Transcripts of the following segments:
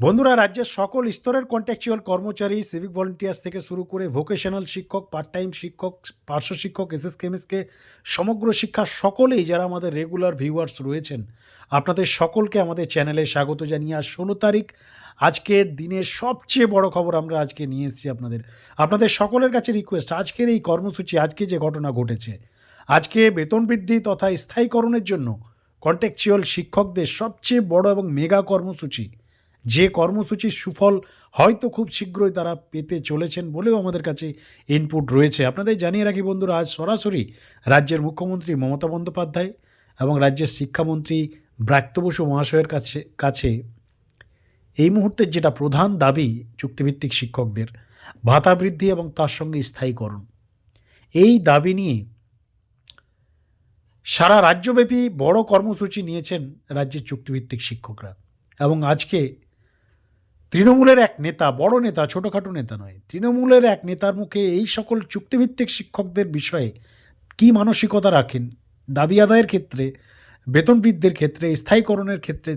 বন্ধুরা, রাজ্যের সকল স্তরের কন্ট্যাকচুয়াল কর্মচারী সিভিক ভলেন্টিয়ার্স থেকে শুরু করে ভোকেশনাল শিক্ষক পার্ট টাইম শিক্ষক, পার্শ্ব শিক্ষক এস এস কেমিসকে সমগ্র শিক্ষা সকলেই যারা আমাদের রেগুলার ভিউয়ার্স রয়েছেন, আপনাদের সকলকে আমাদের চ্যানেলে স্বাগত জানিয়ে আজ ষোলো তারিখ আজকের দিনের সবচেয়ে বড় খবর আমরা আজকে নিয়ে এসেছি আপনাদের। আপনাদের সকলের কাছে রিকোয়েস্ট আজকের এই কর্মসূচি, আজকে যে ঘটনা ঘটেছে, আজকে বেতন বৃদ্ধি তথা স্থায়ীকরণের জন্য কন্ট্যাকচুয়াল শিক্ষকদের সবচেয়ে বড় এবং মেগা কর্মসূচি যে কর্মসূচির সুফল হয়তো খুব শীঘ্রই তারা পেতে চলেছেন বলেও আমাদের কাছে ইনপুট রয়েছে। আপনাদের জানিয়ে রাখি বন্ধুরা, আজ সরাসরি রাজ্যের মুখ্যমন্ত্রী মমতা বন্দ্যোপাধ্যায় এবং রাজ্যের শিক্ষামন্ত্রী ব্রাত্য বসু মহাশয়ের কাছে কাছে এই মুহূর্তের যেটা প্রধান দাবি চুক্তিভিত্তিক শিক্ষকদের, ভাতা বৃদ্ধি এবং তার সঙ্গে স্থায়ীকরণ। এই দাবি নিয়ে সারা রাজ্যব্যাপী বড় কর্মসূচি নিয়েছেন রাজ্যের চুক্তিভিত্তিক শিক্ষকরা এবং আজকে তৃণমূলের এক নেতা, বড় নেতা, ছোটোখাটো নেতা নয়, তৃণমূলের এক নেতার মুখে এই সকল চুক্তিভিত্তিক শিক্ষকদের বিষয়ে কী মানসিকতা রাখেন? দাবি আদায়ের ক্ষেত্রে বেতন বৃদ্ধির ক্ষেত্রে, স্থায়ীকরণের ক্ষেত্রে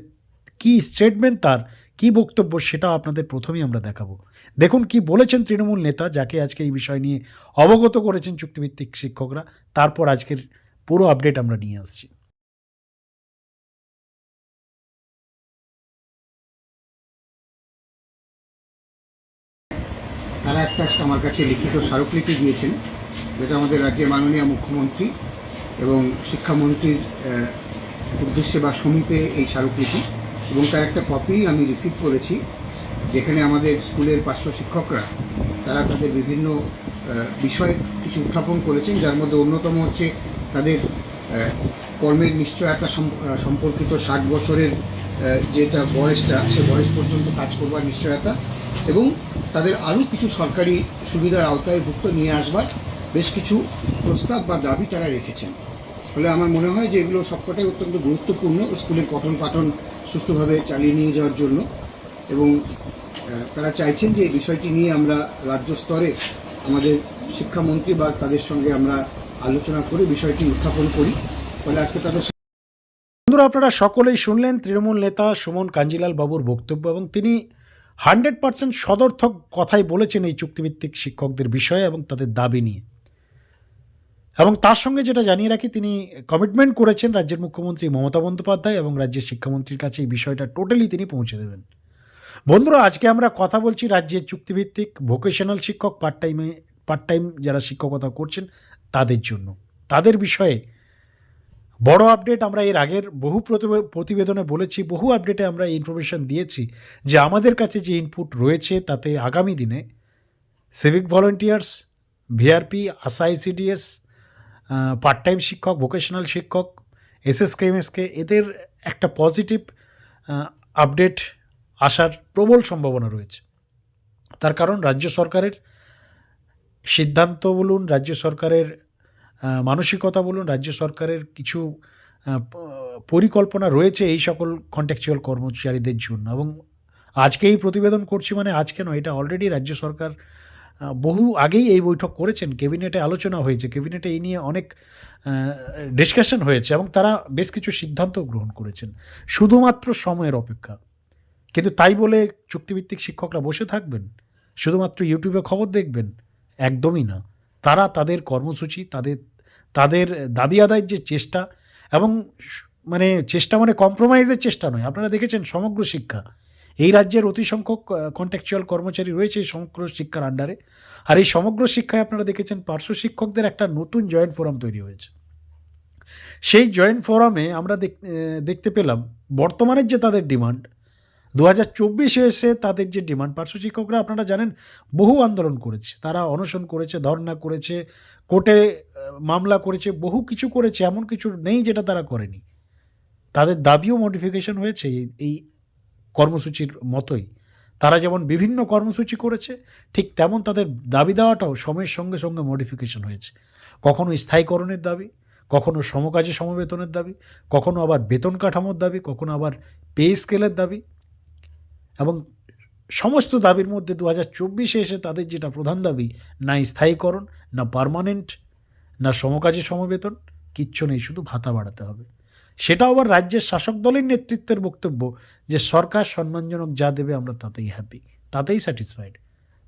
কী স্টেটমেন্ট তার, কী বক্তব্য সেটা আপনাদের প্রথমেই আমরা দেখাবো। দেখুন কি বলেছেন তৃণমূল নেতা যাকে আজকে এই বিষয় নিয়ে অবগত করেছেন চুক্তিভিত্তিক শিক্ষকরা। তারপর আজকের পুরো আপডেট আমরা নিয়ে আসছি। তারা একটা আমার কাছে লিখিত স্মারকলিপি দিয়েছেন, যেটা আমাদের রাজ্যের মাননীয় মুখ্যমন্ত্রী এবং শিক্ষামন্ত্রীর উদ্দেশ্যে বা সমীপে এই স্মারকলিপি। এবং তার একটা কপি আমি রিসিভ করেছি, যেখানে আমাদের স্কুলের পার্শ্ব শিক্ষকরা, তারা তাদের বিভিন্ন বিষয়ে কিছু উত্থাপন করেছেন, যার মধ্যে অন্যতম হচ্ছে তাদের কর্মের নিশ্চয়তা সম- সম্পর্কিত ষাট বছরের যেটা বয়সটা, সে বয়স পর্যন্ত কাজ করবার নিশ্চয়তা এবং তাদের আরও কিছু সরকারি সুবিধার আওতায় ভুক্ত নিয়ে আসবার বেশ কিছু প্রস্তাব বা দাবি তারা রেখেছেন। ফলে আমার মনে হয় যে এগুলো সবকটাই অত্যন্ত গুরুত্বপূর্ণ স্কুলের পঠন পাঠন সুষ্ঠুভাবে চালিয়ে নিয়ে যাওয়ার জন্য এবং তারা চাইছেন যে এই বিষয়টি নিয়ে আমরা রাজ্য স্তরে আমাদের শিক্ষামন্ত্রী বা তাদের সঙ্গে আমরা আলোচনা করে বিষয়টি উত্থাপন করি। বন্ধুরা, আপনারা সকলেই শুনলেন তৃণমূল নেতা সুমন কাঞ্জিলাল বাবুর বক্তব্য এবং তিনি হান্ড্রেড পার্সেন্ট সদর্থক কথাই বলেছেন এই চুক্তিভিত্তিক শিক্ষকদের বিষয়ে এবং তাদের দাবি নিয়ে। এবং তার সঙ্গে যেটা জানিয়ে রাখি, তিনি কমিটমেন্ট করেছেন রাজ্যের মুখ্যমন্ত্রী মমতা বন্দ্যোপাধ্যায় এবং রাজ্যের শিক্ষামন্ত্রীর কাছে এই বিষয়টা টোটালি তিনি পৌঁছে দেবেন। বন্ধুরা, আজকে আমরা কথা বলছি রাজ্যের চুক্তিভিত্তিক ভোকেশনাল শিক্ষক পার্ট টাইমে পার্ট টাইম যারা শিক্ষকতা করছেন, তাদের জন্য। তাদের বিষয়ে বড় আপডেট আমরা এর আগের বহু প্রতিবে- প্রতিবেদনে বলেছি, বহু আপডেটে আমরা ইনফরমেশন দিয়েছি যে আমাদের কাছে যে ইনপুট রয়েছে তাতে আগামী দিনে সিভিক ভলেন্টিয়ার্স ভিআরপি আসাইসিডিএস পার্ট টাইম শিক্ষক ভোকেশনাল শিক্ষক এসএসকেএমএসকে এদের একটা পজিটিভ আপডেট আসার প্রবল সম্ভাবনা রয়েছে। তার কারণ রাজ্য সরকারের সিদ্ধান্ত বলুন, রাজ্য সরকারের মানসিকতা বলুন, রাজ্য সরকারের কিছু পরিকল্পনা রয়েছে এই সকল কন্ট্যাকচুয়াল কর্মচারীদের জন্য এবং আজকে এই প্রতিবেদন করছি মানে আজকে নয় এটা অলরেডি রাজ্য সরকার বহু আগেই এই বৈঠক করেছেন। ক্যাবিনেটে আলোচনা হয়েছে। ক্যাবিনেটে এই নিয়ে অনেক ডিসকাশন হয়েছে এবং তারা বেশ কিছু সিদ্ধান্ত গ্রহণ করেছেন। শুধুমাত্র সময়ের অপেক্ষা। কিন্তু তাই বলে চুক্তিভিত্তিক শিক্ষকরা বসে থাকবেন? শুধুমাত্র ইউটিউবে খবর দেখবেন? একদমই না। তারা তাদের কর্মসূচি, তাদের তাদের দাবি আদায়ের যে চেষ্টা এবং মানে চেষ্টা মানে কম্প্রোমাইজের চেষ্টা নয়। আপনারা দেখেছেন সমগ্র শিক্ষা। এই রাজ্যের অতি সংখ্যক কন্ট্যাকচুয়াল কর্মচারী রয়েছে এই সমগ্র শিক্ষার আন্ডারে আর এই সমগ্র শিক্ষায় আপনারা দেখেছেন পার্শ্ব শিক্ষকদের একটা নতুন জয়েন্ট ফোরাম তৈরি হয়েছে। সেই জয়েন্ট ফোরামে আমরা দেখ- দেখতে পেলাম বর্তমানের যে তাদের ডিমান্ড দু হাজার চব্বিশে এসে তাদের যে ডিমান্ড পার্শ্ব শিক্ষকরা আপনারা জানেন, বহু আন্দোলন করেছে। তারা অনশন করেছে, ধর্ণা করেছে, কোর্টে মামলা করেছে, বহু কিছু করেছে, এমন কিছু নেই যেটা তারা করেনি। তাদের দাবিও মডিফিকেশন হয়েছে এই- এই কর্মসূচির মতোই। তারা যেমন বিভিন্ন কর্মসূচি করেছে, ঠিক তেমন তাদের দাবি দেওয়াটাও সময়ের সঙ্গে সঙ্গে মডিফিকেশন হয়েছে। কখনো স্থায়ীকরণের দাবি, কখনো সমকাজে সমবেতনের দাবি, কখনো আবার বেতন কাঠামোর দাবি, কখনো আবার পে স্কেলের দাবি। এবং সমস্ত দাবির মধ্যে দু হাজার চব্বিশে এসে তাদের যেটা প্রধান দাবি, না স্থায়ীকরণ, না পার্মানেন্ট, না সমকাজে সমবেতন, কিচ্ছু নেই, শুধু ভাতা বাড়াতে হবে। সেটাও আবার রাজ্যের শাসক দলের নেতৃত্বের বক্তব্য যে সরকার সম্মানজনক যা দেবে আমরা তাতেই হ্যাপি তাতেই স্যাটিসফাইড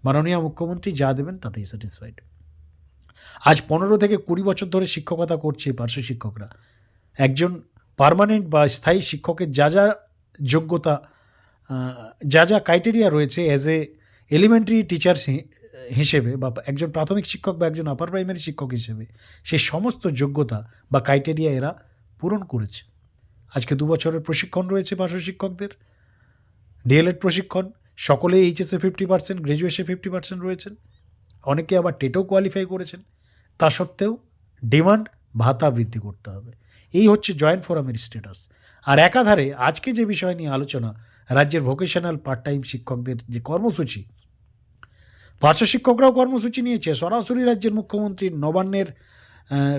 মাননীয় মুখ্যমন্ত্রী যা দেবেন তাতেই স্যাটিসফাইড আজ পনেরো থেকে কুড়ি বছর ধরে শিক্ষকতা করছে পার্শ্ব শিক্ষকরা। একজন পার্মানেন্ট বা স্থায়ী শিক্ষকের যা যা যোগ্যতা যা যা ক্রাইটেরিয়া রয়েছে অ্যাজ এ এলিমেন্টারি টিচার হিসেবে বা একজন প্রাথমিক শিক্ষক বা একজন আপার প্রাইমারি শিক্ষক হিসেবে সে সমস্ত যোগ্যতা বা ক্রাইটেরিয়া এরা পূরণ করেছে। আজকে দু বছরের প্রশিক্ষণ রয়েছে পার্শ্ব শিক্ষকদের। ডিএলএড প্রশিক্ষণ, সকলে এইচএসে ফিফটি পার্সেন্ট গ্র্যাজুয়েশনে ফিফটি পার্সেন্ট রয়েছেন। অনেকে আবার টেটেও কোয়ালিফাই করেছেন। তা সত্ত্বেও ডিমান্ড ভাতা বৃদ্ধি করতে হবে। এই হচ্ছে জয়েন্ট ফোরামের স্ট্যাটাস আর একাধারে আজকে যে বিষয় নিয়ে আলোচনা রাজ্যের ভোকেশনাল পার্ট টাইম শিক্ষকদের যে কর্মসূচি, পার্শ্ব শিক্ষকরাও কর্মসূচি নিয়েছে। সরাসরি রাজ্যের মুখ্যমন্ত্রীর নবান্নের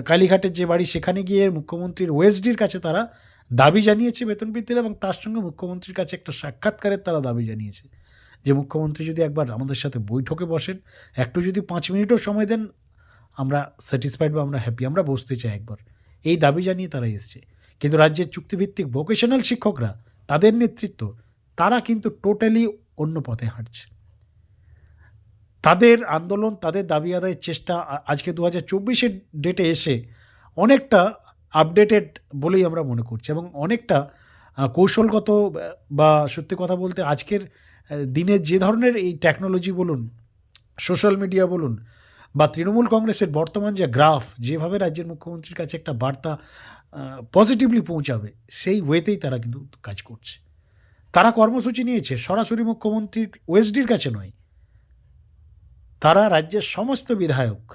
কালীঘাটের যে বাড়ি, সেখানে গিয়ে মুখ্যমন্ত্রীর ওএসডির কাছে তারা দাবি জানিয়েছে বেতন বৃদ্ধির এবং তার সঙ্গে মুখ্যমন্ত্রীর কাছে একটা সাক্ষাৎকারের তারা দাবি জানিয়েছে। যে মুখ্যমন্ত্রী যদি একবার আমাদের সাথে বৈঠকে বসেন, একটু যদি পাঁচ মিনিটও সময় দেন, আমরা স্যাটিসফাইড বা আমরা হ্যাপি আমরা বসতে চাই একবার। এই দাবি জানিয়ে তারা এসছে। কিন্তু রাজ্যের চুক্তিভিত্তিক ভোকেশনাল শিক্ষকরা, তাদের নেতৃত্ব তারা কিন্তু টোটালি অন্য পথে হাঁটছে। তাদের আন্দোলন, তাদের দাবি আদায়ের চেষ্টা আজকে দু হাজার চব্বিশের ডেটে এসে অনেকটা আপডেটেড বলেই আমরা মনে করছি এবং অনেকটা কৌশলগত বা সত্যি কথা বলতে আজকের দিনে যে ধরনের এই টেকনোলজি বলুন সোশ্যাল মিডিয়া বলুন, বা তৃণমূল কংগ্রেসের বর্তমান যে গ্রাফ যেভাবে রাজ্যের মুখ্যমন্ত্রীর কাছে একটা বার্তা পজিটিভলি পৌঁছাবে, সেই ওয়েতেই তারা কিন্তু কাজ করছে। তারা কর্মসূচি নিয়েছে, সরাসরি মুখ্যমন্ত্রী ওয়েসডির কাছে নয়। তারা রাজ্যের সমস্ত বিধায়ক,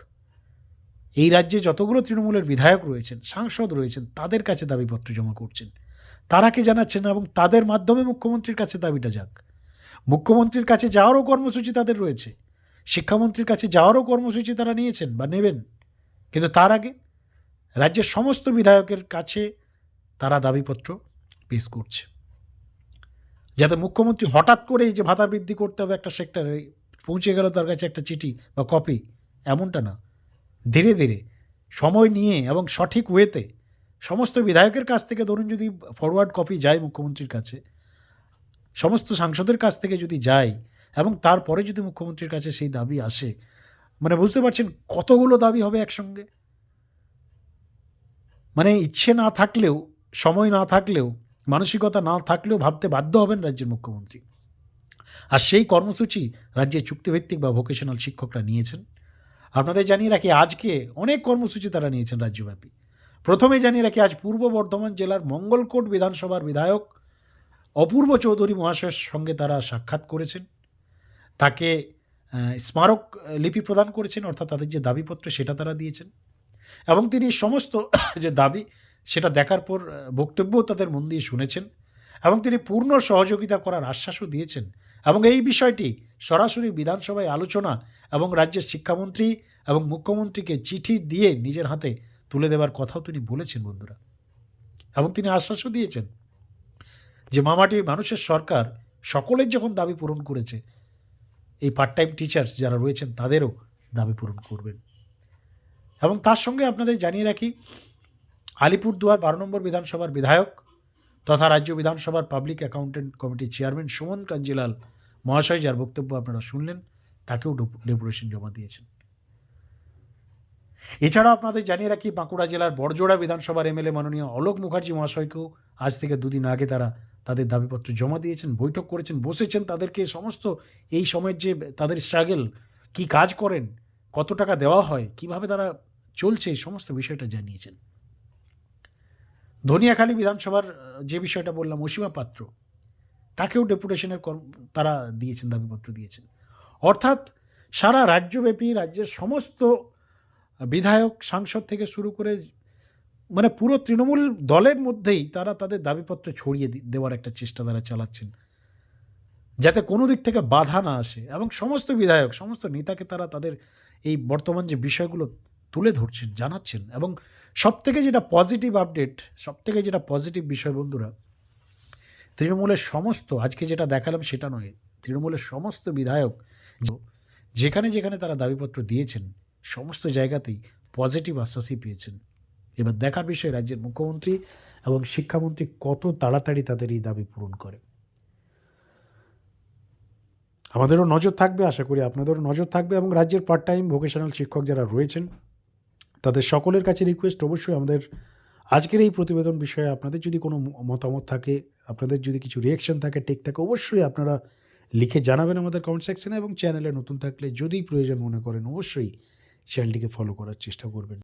এই রাজ্যে যতগুলো তৃণমূলের বিধায়ক রয়েছেন, সাংসদ রয়েছেন, তাদের কাছে দাবিপত্র জমা করছেন। তারা কি জানাচ্ছেন এবং তাদের মাধ্যমে মুখ্যমন্ত্রীর কাছে দাবিটা যাক? মুখ্যমন্ত্রীর কাছে যাওয়ারও কর্মসূচি তাদের রয়েছে। শিক্ষামন্ত্রীর কাছে যাওয়ারও কর্মসূচি তারা নিয়েছেন বা নেবেন। কিন্তু তার আগে রাজ্যের সমস্ত বিধায়কের কাছে তারা দাবিপত্র পেশ করছে। যাতে মুখ্যমন্ত্রী হঠাৎ করেই যে ভাতা বৃদ্ধি করতে হবে একটা সেক্টরে পৌঁছে গেল তার কাছে একটা চিঠি বা কপি, এমনটা না। ধীরে ধীরে সময় নিয়ে এবং সঠিক ওয়েতে সমস্ত বিধায়কের কাছ থেকে ধরুন যদি ফরওয়ার্ড কপি যায় মুখ্যমন্ত্রীর কাছে, সমস্ত সাংসদের কাছ থেকে যদি যায় এবং তারপরে যদি মুখ্যমন্ত্রীর কাছে সেই দাবি আসে মানে বুঝতে পারছেন কতগুলো দাবি হবে একসঙ্গে? মানে ইচ্ছে না থাকলেও, সময় না থাকলেও মানসিকতা না থাকলেও ভাবতে বাধ্য হবেন রাজ্যের মুখ্যমন্ত্রী। আর সেই কর্মসূচি রাজ্যের চুক্তিভিত্তিক বা ভোকেশনাল শিক্ষকরা নিয়েছেন। আপনাদের জানিয়ে রাখি, আজকে অনেক কর্মসূচি তারা নিয়েছেন রাজ্যব্যাপী। প্রথমে জানিয়ে রাখি, আজ পূর্ব বর্ধমান জেলার মঙ্গলকোট বিধানসভার বিধায়ক অপূর্ব চৌধুরী মহাশয়ের সঙ্গে তারা সাক্ষাৎ করেছেন। তাকে স্মারক লিপি প্রদান করেছেন, অর্থাৎ তাদের যে দাবিপত্র সেটা তারা দিয়েছেন। এবং তিনি সমস্ত যে দাবি সেটা দেখার পর বক্তব্যও তাদের মন দিয়ে শুনেছেন এবং তিনি পূর্ণ সহযোগিতা করার আশ্বাসও দিয়েছেন। এবং এই বিষয়টি সরাসরি বিধানসভায় আলোচনা এবং রাজ্যের শিক্ষামন্ত্রী এবং মুখ্যমন্ত্রীকে চিঠি দিয়ে নিজের হাতে তুলে দেওয়ার কথাও তিনি বলেছেন, বন্ধুরা। এবং তিনি আশ্বাসও দিয়েছেন যে মামাটির মানুষের সরকার সকলের যখন দাবি পূরণ করেছে, এই পার্ট টাইম টিচার্স যারা রয়েছেন তাদেরও দাবি পূরণ করবেন। এবং তার সঙ্গে আপনাদের জানিয়ে রাখি আলিপুরদুয়ার বারো নম্বর বিধানসভার বিধায়ক তথা রাজ্য বিধানসভার পাবলিক অ্যাকাউন্টেন্ট কমিটির চেয়ারম্যান সুমন কাঞ্জিলাল মহাশয়, যার বক্তব্য আপনারা শুনলেন, তাকেও ডেপুটেশন জমা দিয়েছেন। এছাড়াও আপনাদের জানিয়ে রাখি, বাঁকুড়া জেলার বড়জোড়া বিধানসভার এমএলএ মাননীয় অলোক মুখার্জি মহাশয়কেও আজ থেকে দুদিন আগে তারা তাদের দাবিপত্র জমা দিয়েছেন, বৈঠক করেছেন, বসেছেন। তাদেরকে সমস্ত এই সময়ের যে তাদের স্ট্রাগেল কি কাজ করেন, কত টাকা দেওয়া হয়, কীভাবে তারা চলছে সমস্ত বিষয়টা জানিয়েছেন। ধনিয়াখালী বিধানসভার যে বিষয়টা বললাম, অসীমা পাত্র, তাকেও ডেপুটেশনের তারা দিয়েছেন, দাবিপত্র দিয়েছেন। অর্থাৎ সারা রাজ্যব্যাপী, রাজ্যের সমস্ত বিধায়ক, সাংসদ থেকে শুরু করে মানে পুরো তৃণমূল দলের মধ্যেই তারা তাদের দাবিপত্র ছড়িয়ে দেওয়ার একটা চেষ্টা তারা চালাচ্ছেন। যাতে কোনো দিক থেকে বাধা না আসে এবং সমস্ত বিধায়ক, সমস্ত নেতাকে তারা তাদের এই বর্তমান যে বিষয়গুলো তুলে ধরছেন, জানাচ্ছেন এবং সব থেকে যেটা পজিটিভ আপডেট সব থেকে যেটা পজিটিভ বিষয় বন্ধুরা, তৃণমূলের সমস্ত, আজকে যেটা দেখালাম সেটা নয়, তৃণমূলের সমস্ত বিধায়ক যেখানে যেখানে তারা দাবিপত্র দিয়েছেন, সমস্ত জায়গাতেই পজিটিভ আশ্বাসই পেয়েছেন। এবার দেখার বিষয় রাজ্যের মুখ্যমন্ত্রী এবং শিক্ষামন্ত্রী কত তাড়াতাড়ি তাদের এই দাবি পূরণ করে। আমাদেরও নজর থাকবে, আশা করি আপনাদেরও নজর থাকবে এবং রাজ্যের পার্ট টাইম ভোকেশনাল শিক্ষক যারা রয়েছেন তাদের সকলের কাছে রিকোয়েস্ট অবশ্যই আমাদের আজকের এই প্রতিবেদন বিষয়ে আপনাদের যদি কোনো মতামত থাকে, আপনাদের যদি কিছু রিয়াকশন থাকে টেক থাকে, অবশ্যই আপনারা লিখে জানাবেন আমাদের কমেন্ট সেকশনে এবং চ্যানেলে নতুন থাকলে যদি প্রয়োজন মনে করেন, অবশ্যই চ্যানেলটিকে ফলো করার চেষ্টা করবেন।